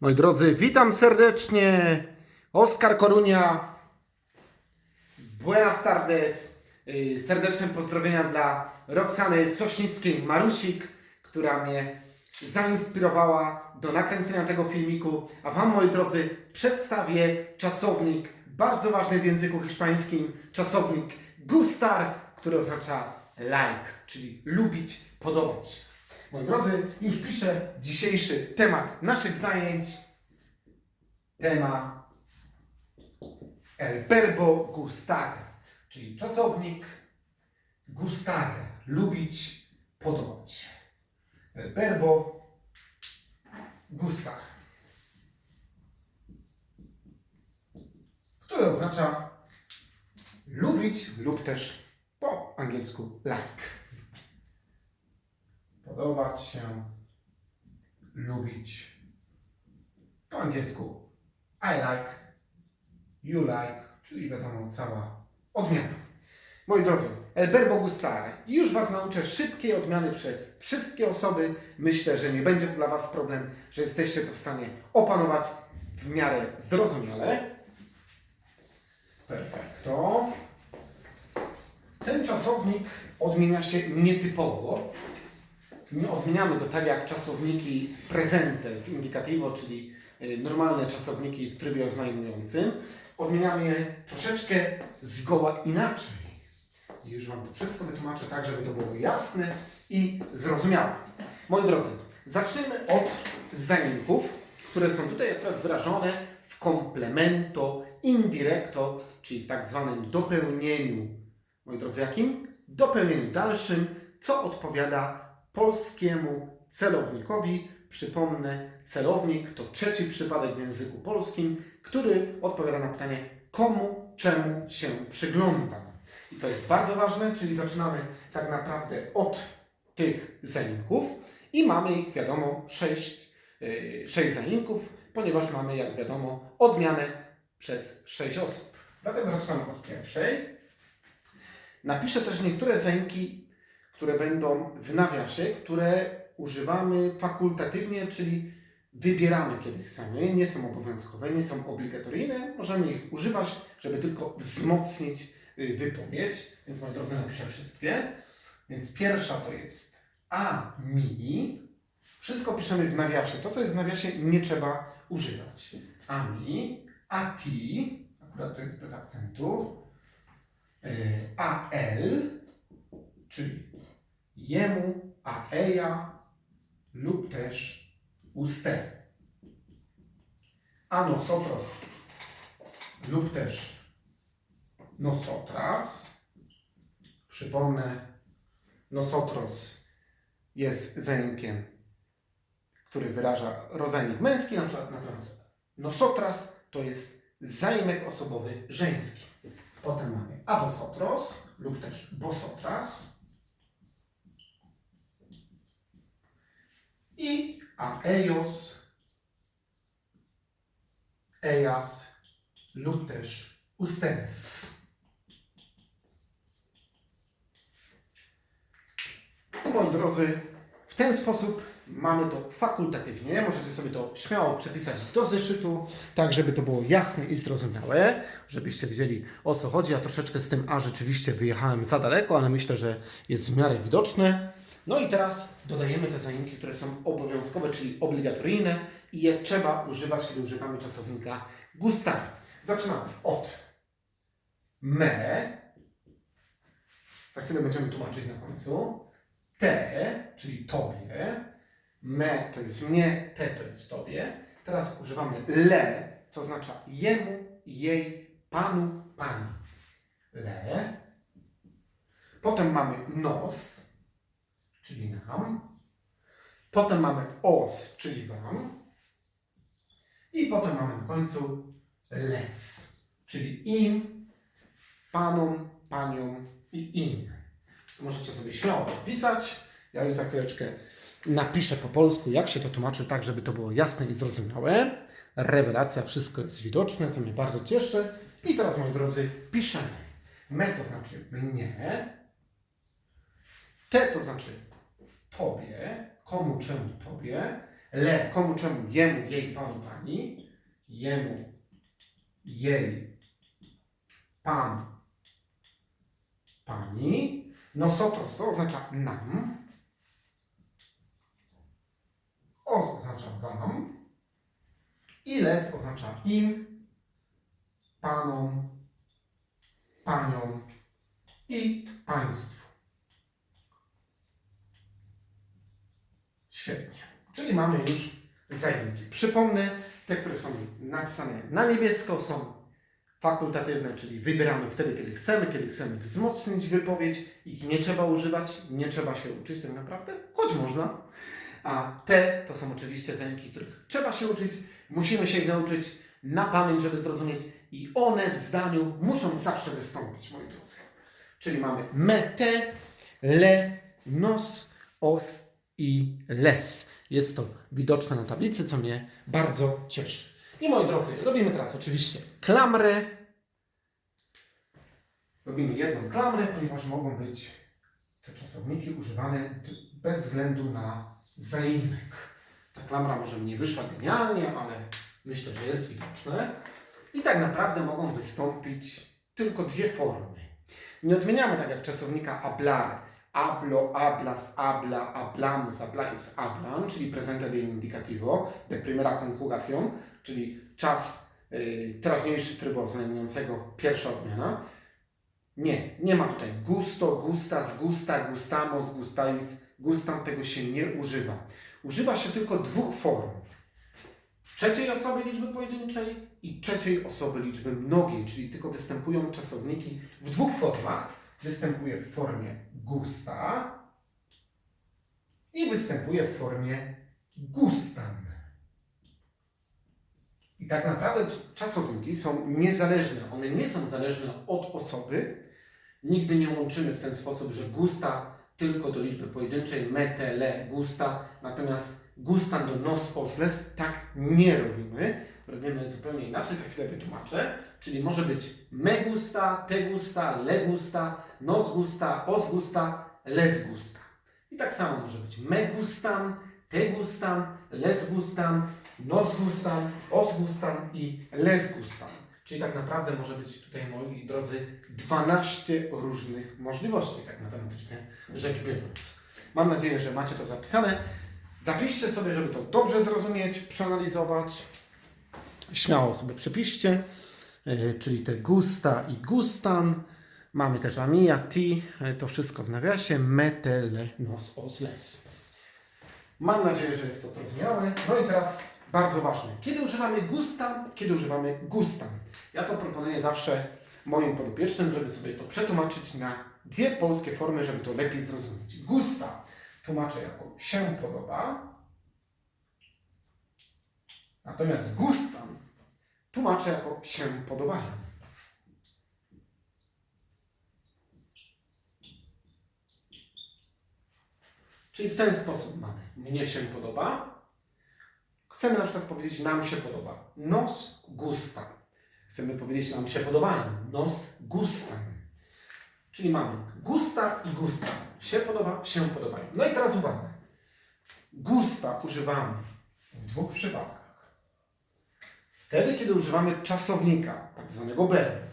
Moi drodzy, witam serdecznie. Oskar Korunia. Buenas tardes. Yy, Serdeczne pozdrowienia dla Roxany Sośnickiej-Marusik, która mnie zainspirowała do nakręcenia tego filmiku. A Wam, moi drodzy, przedstawię czasownik bardzo ważny w języku hiszpańskim. Czasownik gustar, który oznacza like, czyli lubić, podobać. Moi drodzy, już piszę dzisiejszy temat naszych zajęć. Tema el verbo gustar, czyli czasownik gustar, lubić, podobać. El verbo gustar, które oznacza lubić lub też po angielsku like podobać się, lubić. Po angielsku I like, you like, czyli wiadomo, cała odmiana. Moi drodzy, el verbo gustare. Już Was nauczę szybkiej odmiany przez wszystkie osoby. Myślę, że nie będzie to dla Was problem, że jesteście to w stanie opanować w miarę zrozumiale. Perfekto. Ten czasownik odmienia się nietypowo. Nie odmieniamy go tak jak czasowniki presente w indicativo, czyli y, normalne czasowniki w trybie oznajmującym. Odmieniamy je troszeczkę zgoła inaczej. I już Wam to wszystko wytłumaczę tak, żeby to było jasne i zrozumiałe. Moi drodzy, zacznijmy od zamienników, które są tutaj akurat wyrażone w complemento indirecto, czyli w tak zwanym dopełnieniu. Moi drodzy, jakim? Dopełnieniu dalszym, co odpowiada polskiemu celownikowi. Przypomnę, celownik to trzeci przypadek w języku polskim, który odpowiada na pytanie komu, czemu się przyglądam. I to jest bardzo ważne, czyli zaczynamy tak naprawdę od tych zaimków i mamy ich, wiadomo, sześć, yy, sześć zaimków, ponieważ mamy, jak wiadomo, odmianę przez sześć osób. Dlatego zaczynamy od pierwszej. Napiszę też niektóre zaimki które będą w nawiasie, które używamy fakultatywnie, czyli wybieramy kiedy chcemy, nie są obowiązkowe, nie są obligatoryjne, możemy ich używać, żeby tylko wzmocnić y, wypowiedź, więc moi drodzy napiszę wszystkie. Więc pierwsza to jest a mi. Wszystko piszemy w nawiasie. To, co jest w nawiasie, nie trzeba używać. A mi, a ti, akurat to jest bez akcentu, y, a el, czyli jemu, a eja lub też usted. A nosotros lub też nosotras. Przypomnę, nosotros jest zaimkiem, który wyraża rodzajnik męski, na przykład natomiast nosotras to jest zaimek osobowy żeński. Potem mamy a vosotros lub też vosotras. I a ellos, ellas lub też ustedes. Moi drodzy, w ten sposób mamy to fakultatywnie. Możecie sobie to śmiało przepisać do zeszytu, tak żeby to było jasne i zrozumiałe, żebyście wiedzieli o co chodzi. Ja troszeczkę z tym A rzeczywiście wyjechałem za daleko, ale myślę, że jest w miarę widoczne. No i teraz dodajemy te zaimki, które są obowiązkowe, czyli obligatoryjne i je trzeba używać, kiedy używamy czasownika gustare. Zaczynamy od me. Za chwilę będziemy tłumaczyć na końcu. Te, czyli tobie. Me to jest mnie, te to jest tobie. Teraz używamy le, co oznacza jemu, jej, panu, pani. Le. Potem mamy nos, czyli nam. Potem mamy os, czyli wam. I potem mamy na końcu les, czyli im, panom, paniom i im. Możecie sobie śmiało podpisać. Ja już za chwileczkę napiszę po polsku, jak się to tłumaczy, tak żeby to było jasne i zrozumiałe. Rewelacja, wszystko jest widoczne, co mnie bardzo cieszy. I teraz, moi drodzy, piszemy. Me to znaczy mnie. Te to znaczy Tobie, komu, czemu Tobie, le, komu, czemu, jemu, jej, panu, pani, jemu, jej, pan, pani. Nosotros oznacza nam. Os oznacza wam. I les oznacza im, panom, paniom i państwu. Świetnie. Czyli mamy już zajęki. Przypomnę, te, które są napisane na niebiesko, są fakultatywne, czyli wybieramy wtedy, kiedy chcemy, kiedy chcemy wzmocnić wypowiedź. Ich nie trzeba używać, nie trzeba się uczyć tak naprawdę, choć można. A te to są oczywiście zajęki, których trzeba się uczyć, musimy się ich nauczyć na pamięć, żeby zrozumieć i one w zdaniu muszą zawsze wystąpić, moi drodzy. Czyli mamy me, te, le, nos, os i les. Jest to widoczne na tablicy, co mnie bardzo cieszy. I moi drodzy, robimy teraz oczywiście klamrę. Robimy jedną klamrę, ponieważ mogą być te czasowniki używane bez względu na zaimek. Ta klamra może mi nie wyszła genialnie, ale myślę, że jest widoczne. I tak naprawdę mogą wystąpić tylko dwie formy. Nie odmieniamy tak jak czasownika hablar, hablo, hablas, habla, hablamos, habláis, hablan, czyli presente de indicativo, de primera conjugación, czyli czas y, teraźniejszy trybu oznajmującego pierwsza odmiana. Nie, nie ma tutaj gusto, gustas, gusta, gustamos, gustais, gustam, tego się nie używa. Używa się tylko dwóch form. Trzeciej osoby liczby pojedynczej i trzeciej osoby liczby mnogiej, czyli tylko występują czasowniki w dwóch formach. Występuje w formie gusta i występuje w formie gustan. I tak naprawdę czasowniki są niezależne. One nie są zależne od osoby. Nigdy nie łączymy w ten sposób, że gusta tylko do liczby pojedynczej, mete, le, gusta, natomiast gustan do nos, osles, tak nie robimy. Robimy zupełnie inaczej, za chwilę wytłumaczę. Czyli może być me gusta, te gusta, le gusta, nos gusta, os gusta, les gusta. I tak samo może być me gustan, te gustan, les gustan, nos gustan, os gustan i les gustan. Czyli tak naprawdę może być tutaj, moi drodzy, 12 różnych możliwości, tak matematycznie rzecz biorąc. Mam nadzieję, że macie to zapisane. Zapiszcie sobie, żeby to dobrze zrozumieć, przeanalizować. Śmiało sobie przepiszcie, yy, czyli te gusta i gustan. Mamy też amia, ti, yy, to wszystko w nawiasie, mete, le, nos, os, les. Mam nadzieję, że jest to zrozumiałe. No i teraz bardzo ważne. Kiedy używamy gustan, kiedy używamy gustan? Ja to proponuję zawsze moim podopiecznym, żeby sobie to przetłumaczyć na dwie polskie formy, żeby to lepiej zrozumieć. Gusta tłumaczę jako się podoba, natomiast gustan tłumaczę jako się podobają. Czyli w ten sposób mamy mnie się podoba. Chcemy na przykład powiedzieć nam się podoba. Nos gusta. Chcemy powiedzieć nam się podobają. Nos gustan. Czyli mamy gusta i gusta. Się podoba, się podobają. No i teraz uwaga. Gusta używamy w dwóch przypadkach. Wtedy, kiedy używamy czasownika, tak zwanego verbu.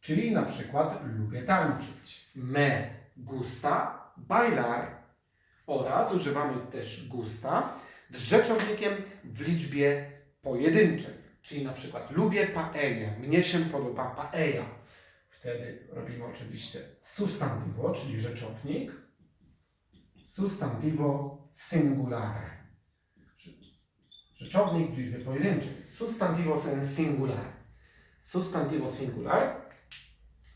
Czyli na przykład lubię tańczyć. Me gusta bailar. Oraz używamy też gusta z rzeczownikiem w liczbie pojedynczej. Czyli na przykład lubię paella, mnie się podoba paella. Wtedy robimy oczywiście sustantivo, czyli rzeczownik. Sustantivo singulare. Rzeczownik w liczbie pojedynczej. Sustantivo sen singular. Sustantivo singular,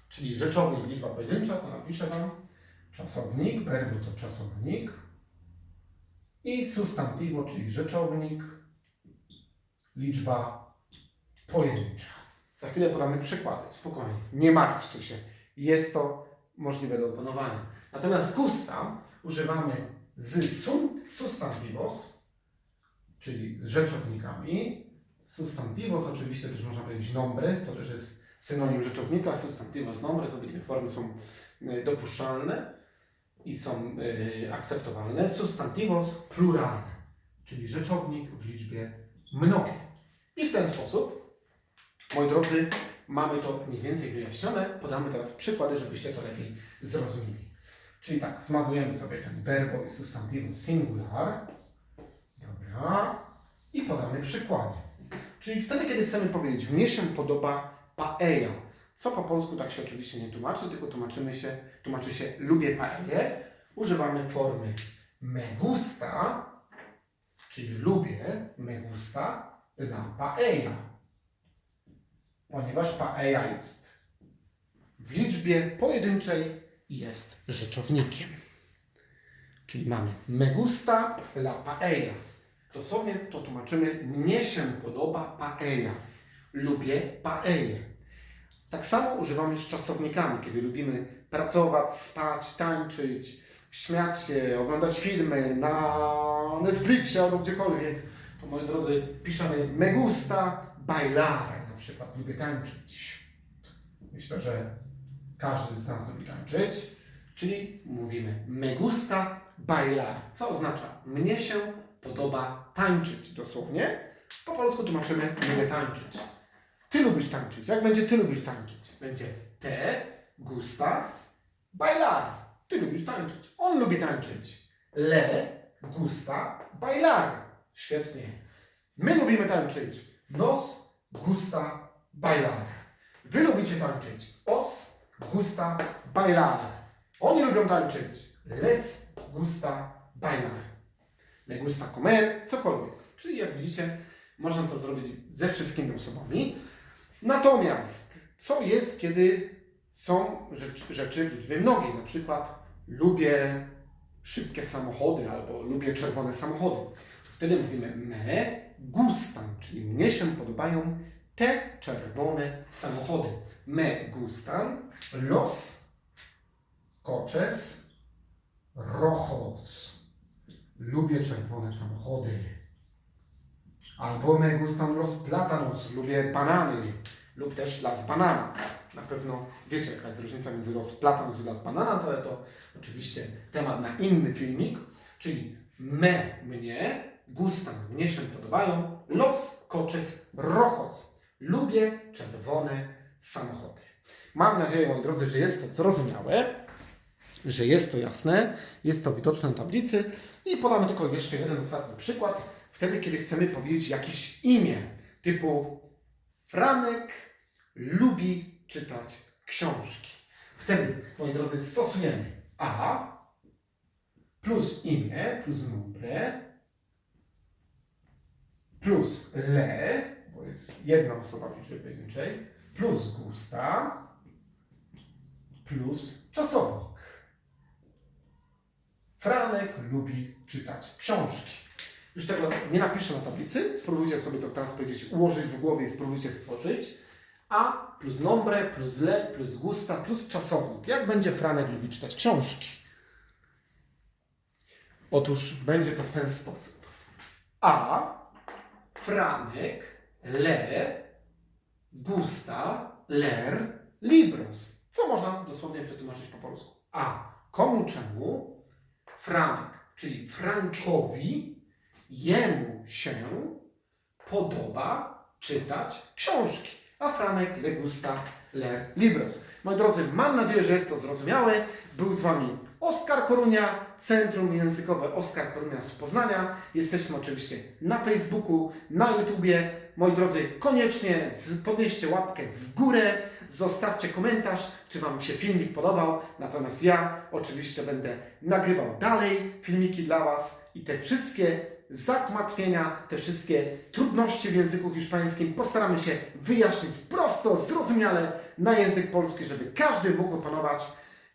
czyli rzeczownik liczba pojedyncza, to napiszę Wam. Czasownik, verbo to czasownik. I sustantivo, czyli rzeczownik, liczba pojedyncza. Za chwilę podamy przykłady, spokojnie, nie martwcie się. Jest to możliwe do opanowania. Natomiast gusta używamy z sun, sustantivos, czyli z rzeczownikami. Sustantivos oczywiście też można powiedzieć nombres, to też jest synonim rzeczownika. Sustantivos, nombres, obydwie formy są e, dopuszczalne. i są y, akceptowalne. Substantivos pluralne, czyli rzeczownik w liczbie mnogiej. I w ten sposób, moi drodzy, mamy to mniej więcej wyjaśnione. Podamy teraz przykłady, żebyście to lepiej zrozumieli. Czyli tak, zmazujemy sobie ten verbo i substantivus singular. I podamy przykłady. Czyli wtedy, kiedy chcemy powiedzieć, mnie się podoba paella, co po polsku tak się oczywiście nie tłumaczy, tylko tłumaczymy się, tłumaczy się lubię paellę, używamy formy me gusta, czyli lubię me gusta la paella. Ponieważ paella jest w liczbie pojedynczej jest rzeczownikiem. Czyli mamy me gusta la paella. Dosłownie to tłumaczymy mnie się podoba paella. Lubię paellę. Tak samo używamy z czasownikami, kiedy lubimy pracować, spać, tańczyć, śmiać się, oglądać filmy na Netflixie albo gdziekolwiek. To moi drodzy, piszemy me gusta bailar. Na przykład lubię tańczyć. Myślę, że każdy z nas lubi tańczyć. Czyli mówimy me gusta bailar, co oznacza mnie się podoba tańczyć dosłownie. Po polsku tłumaczymy lubię tańczyć. Ty lubisz tańczyć. Jak będzie ty lubisz tańczyć? Będzie te gusta bailar. Ty lubisz tańczyć. On lubi tańczyć. Le gusta bailar. Świetnie. My lubimy tańczyć. Nos gusta bailar. Wy lubicie tańczyć. Os gusta bailar. Oni lubią tańczyć. Les gusta bailar. Me gusta comer, cokolwiek. Czyli jak widzicie, można to zrobić ze wszystkimi osobami. Natomiast, co jest, kiedy są rzecz, rzeczy w liczbie mnogiej? Na przykład lubię szybkie samochody albo lubię czerwone samochody. Wtedy mówimy me gustan, czyli mnie się podobają te czerwone samochody. Me gustan los coches rojos. Lubię czerwone samochody. Albo me gustan los plátanos. Lubię banany. Lub też las bananas. Na pewno wiecie, jaka jest różnica między los plátanos i las bananas, ale to oczywiście temat na inny filmik. Czyli me, mnie, gustan, mnie się podobają, los coches rojos. Lubię czerwone samochody. Mam nadzieję, moi drodzy, że jest to zrozumiałe że jest to jasne, jest to widoczne na tablicy i podamy tylko jeszcze jeden ostatni przykład. Wtedy, kiedy chcemy powiedzieć jakieś imię typu Franek lubi czytać książki. Wtedy, moi drodzy, stosujemy A plus imię, plus nombre, plus le, bo jest jedna osoba w liczbie pojedynczej, plus gusta, plus czasownik. Franek lubi czytać książki. Już tego nie napiszę na tablicy, spróbujcie sobie to teraz powiedzieć, ułożyć w głowie i spróbujcie stworzyć. A plus nombre, plus le, plus gusta, plus czasownik. Jak będzie Franek lubi czytać książki? Otóż będzie to w ten sposób. A, Franek, le, gusta, ler, libros. Co można dosłownie przetłumaczyć po polsku? A, komu czemu? Franek, czyli Frankowi, jemu się podoba czytać książki. A Franek le gusta ler libros. Moi drodzy, mam nadzieję, że jest to zrozumiałe. Był z Wami Oskar Korunia, Centrum Językowe Oskar Korunia z Poznania. Jesteśmy oczywiście na Facebooku, na YouTubie. Moi drodzy, koniecznie podnieście łapkę w górę, zostawcie komentarz, czy Wam się filmik podobał. Natomiast ja oczywiście będę nagrywał dalej filmiki dla Was i te wszystkie zakmatwienia, te wszystkie trudności w języku hiszpańskim postaramy się wyjaśnić prosto, zrozumiale na język polski, żeby każdy mógł opanować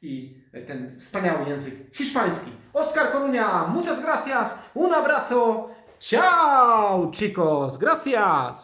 i ten wspaniały język hiszpański. Oscar Coruña, muchas gracias, un abrazo, ciao chicos, gracias.